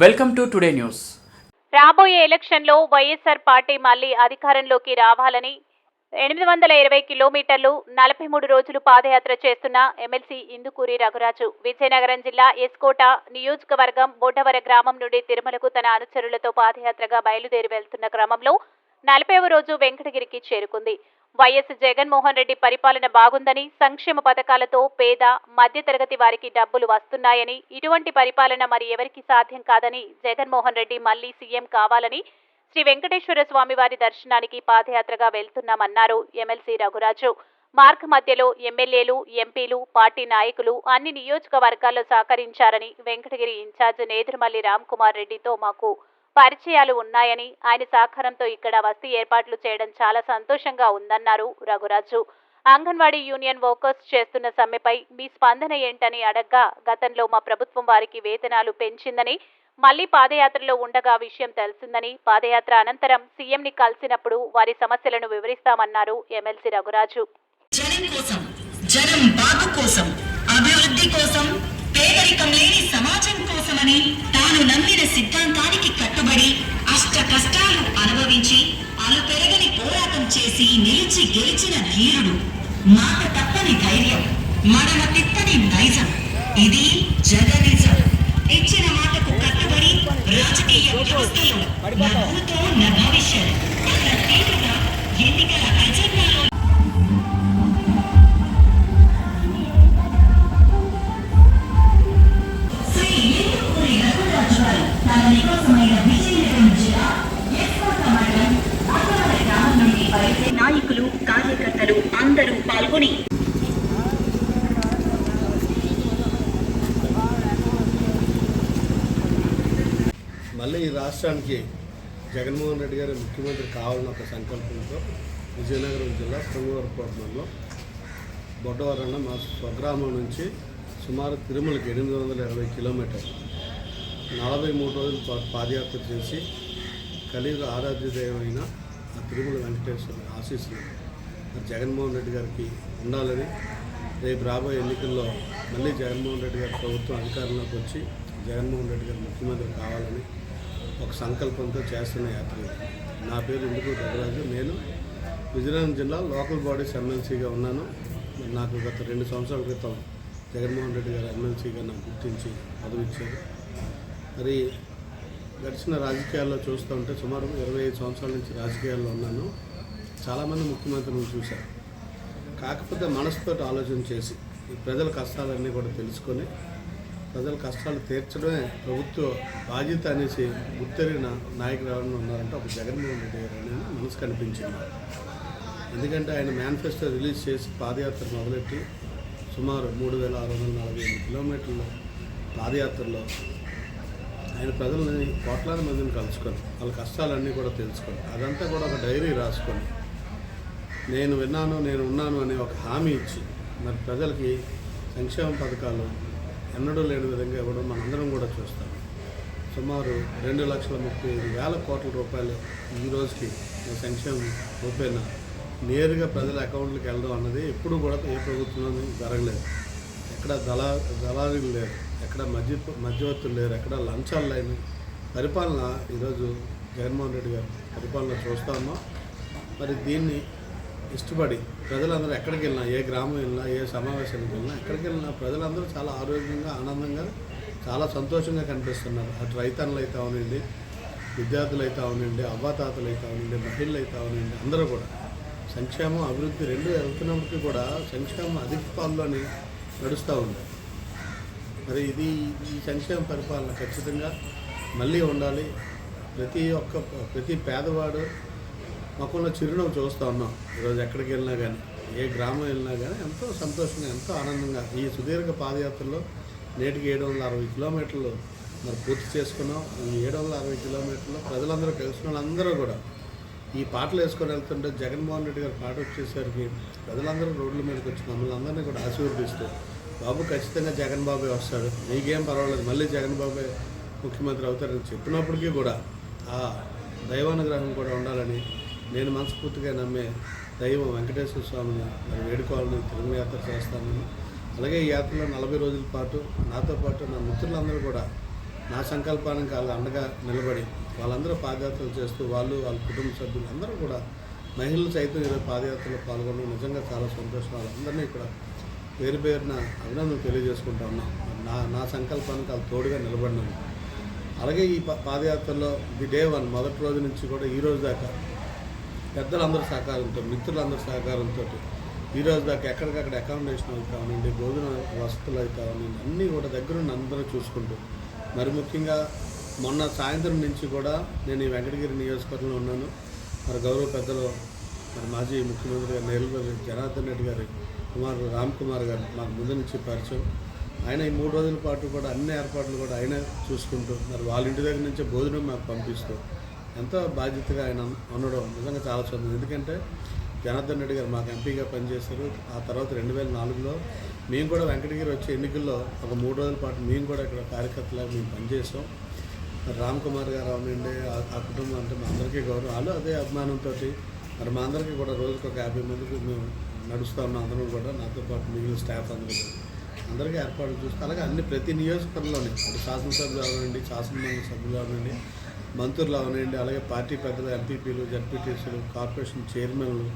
Welcome to today news రాబోయే ఎలక్షన్లో YSR party మళ్ళీ అధికారంలోకి రావాలని ఎనిమిది వందల ఇరవై కిలోమీటర్లు నలభై మూడు రోజులు పాదయాత్ర చేస్తున్న ఎమ్మెల్సీ ఇందుకూరి రఘురాజు. విజయనగరం జిల్లా ఎస్కోట నియోజకవర్గం బొడ్డవర గ్రామం నుండి తిరుమలకు తన అనుచరులతో పాదయాత్రగా బయలుదేరి వెళ్తున్న క్రమంలో నలభైవ రోజు వెంకటగిరికి చేరుకుంది. వైఎస్ జగన్మోహన్ రెడ్డి పరిపాలన బాగుందని సంక్షేమ పథకాలతో పేద మధ్యతరగతి వారికి డబ్బులు వస్తున్నాయని ఇటువంటి పరిపాలన మరి ఎవరికి సాధ్యం కాదని జగన్మోహన్ రెడ్డి మళ్ళీ సీఎం కావాలని శ్రీ వెంకటేశ్వర స్వామి వారి దర్శనానికి పాదయాత్రగా వెళ్తున్నామన్నారు ఎమ్మెల్సీ రఘురాజు. మార్క్ మధ్యలో ఎమ్మెల్యేలు ఎంపీలు పార్టీ నాయకులు అన్ని నియోజకవర్గాల్లో సహకరించారని వెంకటగిరి ఇన్ఛార్జ్ నేదురుమల్లి రామ్ కుమార్ రెడ్డితో మాకు పరిచయాలు ఉన్నాయని ఆయన సహకారంతో ఇక్కడ వసతి ఏర్పాట్లు చేయడం చాలా సంతోషంగా ఉందన్నారు రఘురాజు. అంగన్వాడీ యూనియన్ వర్కర్స్ చేస్తున్న సమ్మెపై మీ స్పందన ఏంటని అడగ్గా గతంలో మా ప్రభుత్వం వారికి వేతనాలు పెంచిందని మళ్ళీ పాదయాత్రలో ఉండగా విషయం తెలిసిందని పాదయాత్ర అనంతరం సీఎంని కలిసినప్పుడు వారి సమస్యలను వివరిస్తామన్నారు ఎమ్మెల్సీ రఘురాజు. జనం కోసం జనం బాగు కోసం అభివృద్ధి కోసం పేదరికం లేని సమాజం కోసమని తాను నమ్మిన సిద్ధాంతానికి కష్టపడి అష్ట కష్టాలు అనుభవించి అలుపెరగని పోరాటం చేసి నిలిచి గెలిచిన ధీరుడు. మాట తప్పని ధైర్యం మడమ తిప్పని నైజం. ఇది జగనిజం. ఇచ్చిన మాటకు కట్టుబడి రాజకీయ వ్యవస్థలో నవ్వుతో నా భవిష్యత్. నాయకులు కార్యకర్తలు అందరూ పాల్గొని మళ్ళీ ఈ రాష్ట్రానికి జగన్మోహన్ రెడ్డి గారు ముఖ్యమంత్రి కావాలన్న ఒక సంకల్పంతో విజయనగరం జిల్లా పొంగవరపట్నంలో బొడ్డవరన్న మా స్వగ్రామం నుంచి సుమారు తిరుమలకి ఎనిమిది వందల ఇరవై కిలోమీటర్లు నలభై మూడు రోజుల పాదయాత్ర చేసి కలియుగ ఆరాధ్య దైవమైన ఆ తిరుమల వెంకటేశ్వర ఆశీస్సులు మరి జగన్మోహన్ రెడ్డి గారికి ఉండాలని రేపు రాబోయే ఎన్నికల్లో మళ్ళీ జగన్మోహన్ రెడ్డి గారి ప్రభుత్వం అధికారంలోకి వచ్చి జగన్మోహన్ రెడ్డి గారు ముఖ్యమంత్రి కావాలని ఒక సంకల్పంతో చేస్తున్న యాత్ర నా పేరు ఇందుకు రఘురాజు నేను విజయనగరం జిల్లా లోకల్ బాడీస్ ఎమ్మెల్సీగా ఉన్నాను. మరి నాకు గత రెండు సంవత్సరాల క్రితం జగన్మోహన్ రెడ్డి గారు ఎమ్మెల్సీగా నాకు గుర్తించి పదవి ఇచ్చారు మరి గడిచిన రాజకీయాల్లో చూస్తూ ఉంటే సుమారు ఇరవై ఐదు సంవత్సరాల నుంచి రాజకీయాల్లో ఉన్నాను. చాలామంది ముఖ్యమంత్రులను చూశాను కాకపోతే మనసుతో ఆలోచన చేసి ఈ ప్రజల కష్టాలన్నీ కూడా తెలుసుకొని ప్రజల కష్టాలు తీర్చడమే ప్రభుత్వ బాధ్యత అనేసి గుర్తెరిగిన నాయకులు ఎవరైనా ఉన్నారంటే ఒక జగన్మోహన్ రెడ్డి గారు అని మనసు కనిపించింది ఎందుకంటే ఆయన మేనిఫెస్టో రిలీజ్ చేసి పాదయాత్ర మొదలెట్టి సుమారు మూడు వేల ఆరు వందల నలభై ఎనిమిది కిలోమీటర్ల పాదయాత్రలో ఆయన ప్రజలని కోట్లాది మందిని కలుసుకొని వాళ్ళ కష్టాలన్నీ కూడా తెలుసుకొని అదంతా కూడా ఒక డైరీ రాసుకొని నేను విన్నాను నేను ఉన్నాను అనే ఒక హామీ ఇచ్చి మరి ప్రజలకి సంక్షేమ పథకాలు ఎన్నడూ లేని విధంగా ఇవ్వడం మనందరం కూడా చూస్తాం. సుమారు రెండు లక్షల ముప్పై ఐదు వేల కోట్ల రూపాయలు ఈ రోజుకి సంక్షేమం రూపేణ నేరుగా ప్రజల అకౌంట్లకు వెళ్ళడం అన్నది ఎప్పుడూ కూడా ఏ ప్రభుత్వంలోనూ జరగలేదు. ఎక్కడ దళా దళారీలు లేరు. ఎక్కడ మధ్య మధ్యవర్తులు లేరు ఎక్కడ లంచాలు లేని పరిపాలన ఈరోజు జగన్మోహన్ రెడ్డి గారు పరిపాలన చూస్తా ఉన్నాం. మరి దీన్ని ఇష్టపడి ప్రజలందరూ ఎక్కడికి వెళ్ళినా ఏ గ్రామం వెళ్ళినా ఏ సమావేశానికి వెళ్ళినా ఎక్కడికి వెళ్ళినా ప్రజలందరూ చాలా ఆరోగ్యంగా ఆనందంగా చాలా సంతోషంగా కనిపిస్తున్నారు. అటు రైతన్నులు అయితే అవునండి విద్యార్థులు అయితే అవునండి అవ్వాతాతలు అయితే అవునండి మహిళలు అయితే అవునండి అందరూ కూడా సంక్షేమం అభివృద్ధి రెండు వెళ్తున్నప్పటికీ కూడా సంక్షేమం అధిక పాల్లోని నడుస్తూ ఉంది. మరి ఇది ఈ సంక్షేమ పరిపాలన ఖచ్చితంగా మళ్ళీ ఉండాలి. ప్రతి ఒక్క ప్రతి పేదవాడు మొక్కల్లో చిరునవ్వు చూస్తూ ఉన్నాం. ఈరోజు ఎక్కడికి వెళ్ళినా కానీ ఏ గ్రామం వెళ్ళినా కానీ ఎంతో సంతోషంగా ఎంతో ఆనందంగా ఈ సుదీర్ఘ పాదయాత్రలో నేటికి ఏడు వందల అరవై కిలోమీటర్లు మరి పూర్తి చేసుకున్నాం. ఈ ఏడు వందల అరవై కిలోమీటర్లు ప్రజలందరూ కలిసిన వాళ్ళందరూ కూడా ఈ పాటలు వేసుకొని వెళ్తుంటే జగన్మోహన్ రెడ్డి గారు పాట వచ్చేసరికి ప్రజలందరూ రోడ్ల మీదకి వచ్చి మమ్మల్ని అందరినీ కూడా ఆశీర్వదిస్తారు బాబు ఖచ్చితంగా జగన్ బాబే వస్తాడు. నీకేం పర్వాలేదు మళ్ళీ జగన్ బాబే ముఖ్యమంత్రి అవుతారని చెప్పినప్పటికీ కూడా ఆ దైవానుగ్రహం కూడా ఉండాలని నేను మనస్ఫూర్తిగా నమ్మే దైవం వెంకటేశ్వర స్వామిని మరి వేడుకోవాలని తిరుమల యాత్ర చేస్తానని అలాగే ఈ యాత్రలో నలభై రోజుల పాటు నాతో పాటు నా మిత్రులందరూ కూడా నా సంకల్పానికి వాళ్ళు అండగా నిలబడి వాళ్ళందరూ పాదయాత్రలు చేస్తూ వాళ్ళు వాళ్ళ కుటుంబ సభ్యులు అందరూ కూడా మహిళలు సైతం ఈరోజు పాదయాత్రలో పాల్గొనడం నిజంగా చాలా సంతోషం. వాళ్ళందరినీ ఇక్కడ పేరు పేరున అభినందన తెలియజేసుకుంటా ఉన్నాం. నా నా సంకల్పానికి వాళ్ళు తోడుగా నిలబడినాను. అలాగే ఈ పా- పాదయాత్రలో ది డే వన్ మొదటి రోజు నుంచి కూడా ఈ రోజు దాకా పెద్దలందరి సహకారంతో మిత్రులందరి సహకారంతో ఈ రోజు దాకా ఎక్కడికక్కడ అకామిడేషన్ అవి కానివ్వండి భోజన వసతులు అవి కానివ్వండి అన్నీ కూడా దగ్గరుండి అందరూ చూసుకుంటూ మరి ముఖ్యంగా మొన్న సాయంత్రం నుంచి కూడా నేను ఈ వెంకటగిరి నియోజకవర్గంలో ఉన్నాను. మరి గౌరవ పెద్దలు మన మాజీ ముఖ్యమంత్రి గారు నెల్లూరు జనార్దన్ రెడ్డి గారి కుమార్ రామ్ కుమార్ గారు మాకు ముందు నుంచి పరిచయం. ఆయన ఈ మూడు రోజుల పాటు కూడా అన్ని ఏర్పాట్లు కూడా ఆయన చూసుకుంటూ మరి వాళ్ళ ఇంటి దగ్గర నుంచే భోజనం మాకు పంపిస్తూ ఎంతో బాధ్యతగా ఆయన ఉండడం నిజంగా చాలా సంతోషం ఎందుకంటే జనార్దన్ రెడ్డి గారు మాకు ఎంపీగా పనిచేశారు. ఆ తర్వాత రెండు వేల నాలుగులో మేము కూడా వెంకటగిరి వచ్చే ఎన్నికల్లో ఒక మూడు రోజుల పాటు మేము కూడా ఇక్కడ కార్యకర్తలాగా మేము పనిచేసాం రామ్ కుమార్ గారు అవనండి ఆ- ఆ కుటుంబం అంటే మా అందరికీ గౌరవం. వాళ్ళు అదే అభిమానంతో మరి మా అందరికీ కూడా రోజుకు ఒక యాభై మందికి మేము నడుస్తూ ఉన్నాం అందరం కూడా నాతో పాటు మిగిలిన స్టాఫ్ అందరూ అందరికీ ఏర్పాటు చూస్తే అలాగే అన్ని ప్రతి నియోజకవర్గంలోనే అటు శాసనసభ్యులు అవనండి శాసనమండలి సభ్యులు అవనండి మంత్రులు అవనండి అలాగే పార్టీ పెద్దలు ఎంపీపీలు జడ్పీటీసీలు కార్పొరేషన్ చైర్మన్లు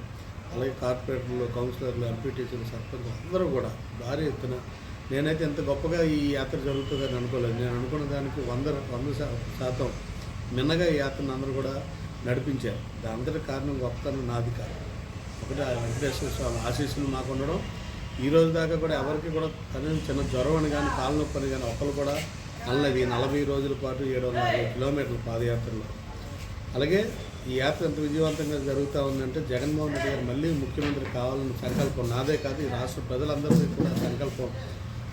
అలాగే కార్పొరేటర్లు కౌన్సిలర్లు ఎంపీటీసీలు సర్పంచ్ అందరూ కూడా భారీ ఎత్తున నేనైతే ఎంత గొప్పగా ఈ యాత్ర జరుగుతుందని అనుకోలేదు. నేను అనుకున్న దానికి వంద వంద శాతం మిన్నగా ఈ యాత్రను అందరూ కూడా నడిపించారు. దాని కారణం గొప్పతనం నాది కాదు. ఒకటి ఆ వెంకటేశ్వర స్వామి ఆశీస్సులు మాకు ఉండడం. ఈ రోజు దాకా కూడా ఎవరికి కూడా కనీసం చిన్న జ్వరం అని కానీ కాలు నొప్పి అని కానీ ఒక్కరు కూడా అల్లది నలభై రోజుల పాటు ఏడు వందల అరవై కిలోమీటర్ల పాదయాత్రలో. అలాగే ఈ యాత్ర ఎంత విజయవంతంగా జరుగుతూ ఉందంటే జగన్మోహన్ రెడ్డి గారు మళ్ళీ ముఖ్యమంత్రి కావాలని సంకల్పం నాదే కాదు. ఈ రాష్ట్ర ప్రజలందరికీ కూడా సంకల్పం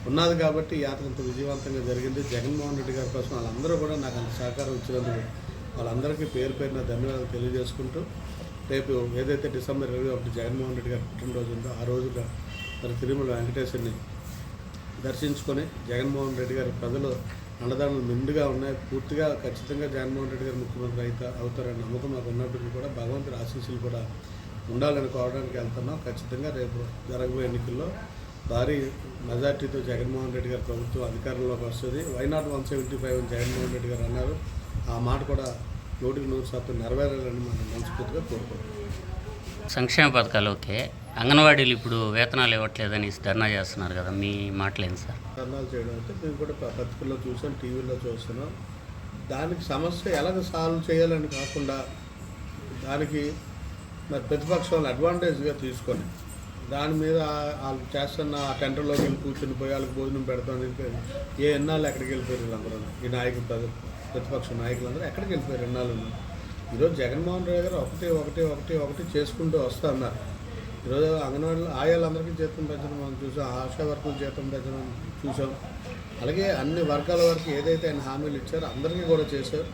ఉన్నది కాబట్టి ఈ యాత్ర ఇంత విజయవంతంగా జరిగింది. జగన్మోహన్ రెడ్డి గారి కోసం వాళ్ళందరూ కూడా నాకు అంత సహకారం ఇచ్చినందుకు వాళ్ళందరికీ పేరు పేరున ధన్యవాదాలు తెలియజేసుకుంటూ రేపు ఏదైతే డిసెంబర్ ఇరవై ఒకటి జగన్మోహన్ రెడ్డి గారి పుట్టినరోజు ఉందో ఆ రోజున మరి తిరుమల వెంకటేశ్వరిని దర్శించుకొని జగన్మోహన్ రెడ్డి గారి ప్రజలు అండదండలు మెండుగా ఉన్నాయి. పూర్తిగా ఖచ్చితంగా జగన్మోహన్ రెడ్డి గారు ముఖ్యమంత్రి అయితే అవుతారని నమ్మకం మాకు ఉన్నప్పటికీ కూడా భగవంతుడి ఆశీస్సులు కూడా ఉండాలని కోవడానికి వెళ్తున్నాం. ఖచ్చితంగా రేపు జరగబోయే ఎన్నికల్లో భారీ మెజార్టీతో జగన్మోహన్ రెడ్డి గారి ప్రభుత్వం అధికారంలోకి వస్తుంది. Why not one seventy five అని జగన్మోహన్ రెడ్డి గారు అన్నారు. ఆ మాట కూడా నూటికి నూరు శాతం నెరవేరాలని మనం మనస్ఫూర్తిగా కోరుకుంటున్నాం. సంక్షేమ పథకాలు ఓకే. అంగన్వాడీలు ఇప్పుడు వేతనాలు ఇవ్వట్లేదని ధర్నా చేస్తున్నారు కదా మీ మాటలేంది సార్? ధర్నాలు చేయడం అంటే మేము కూడా పత్రికల్లో చూసాం టీవీలో చూస్తున్నాం. దానికి సమస్య ఎలాగ సాల్వ్ చేయాలని కాకుండా దానికి మరి ప్రతిపక్షాలను అడ్వాంటేజ్గా తీసుకొని దాని మీద వాళ్ళు చేస్తున్న ఆ టెంటర్లోకి వెళ్ళి కూర్చుని పోయి వాళ్ళకి భోజనం పెడతాం ఏ ఎన్నాళ్ళు ఎక్కడికి వెళ్ళిపోయారు వీళ్ళందరూ? ఈ నాయకులు ప్రతి- ప్రతిపక్ష నాయకులందరూ ఎక్కడికి వెళ్తారు ఎన్నాళ్ళు ఈరోజు జగన్మోహన్ రెడ్డి గారు ఒకటి ఒకటి ఒకటి ఒకటి చేసుకుంటూ వస్తూ ఉన్నారు ఈరోజు అంగన్వాడీలో ఆయాలందరికీ జీతం పెంచడం మనం చూసాం. ఆశా వర్కులు జీతం పెంచడం చూసాం. అలాగే అన్ని వర్గాల వరకు ఏదైతే ఆయన హామీలు ఇచ్చారో అందరికీ కూడా చేశారు.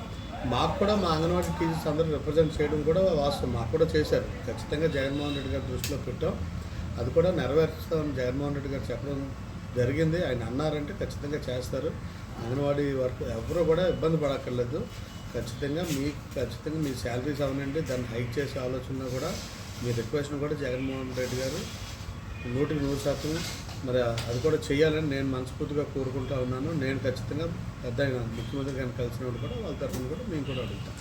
మాకు కూడా మా అంగన్వాడీ టీచర్స్ అందరూ రిప్రజెంట్ చేయడం కూడా వాస్తవం. మాకు కూడా చేశారు. ఖచ్చితంగా జగన్మోహన్ రెడ్డి గారి దృష్టిలో పెట్టాం. అది కూడా నెరవేరుస్తామని జగన్మోహన్ రెడ్డి గారు చెప్పడం జరిగింది. ఆయన అన్నారంటే ఖచ్చితంగా చేస్తారు. అంగన్వాడీ వర్క్ ఎవరు కూడా ఇబ్బంది పడక్కర్లేదు. ఖచ్చితంగా మీకు ఖచ్చితంగా మీ శాలరీస్ అవనండి. దాన్ని హైక్ చేసే ఆలోచన కూడా మీ రిక్వెస్ట్ కూడా జగన్మోహన్ రెడ్డి గారు నూటికి నూరు శాతం మరి అది కూడా చేయాలని నేను మనస్ఫూర్తిగా కోరుకుంటా ఉన్నాను. నేను ఖచ్చితంగా పెద్ద ఆయన ముఖ్యమంత్రి గారిని కలిసినప్పుడు కూడా వాళ్ళ తరఫున కూడా మేము కూడా అడుగుతాం.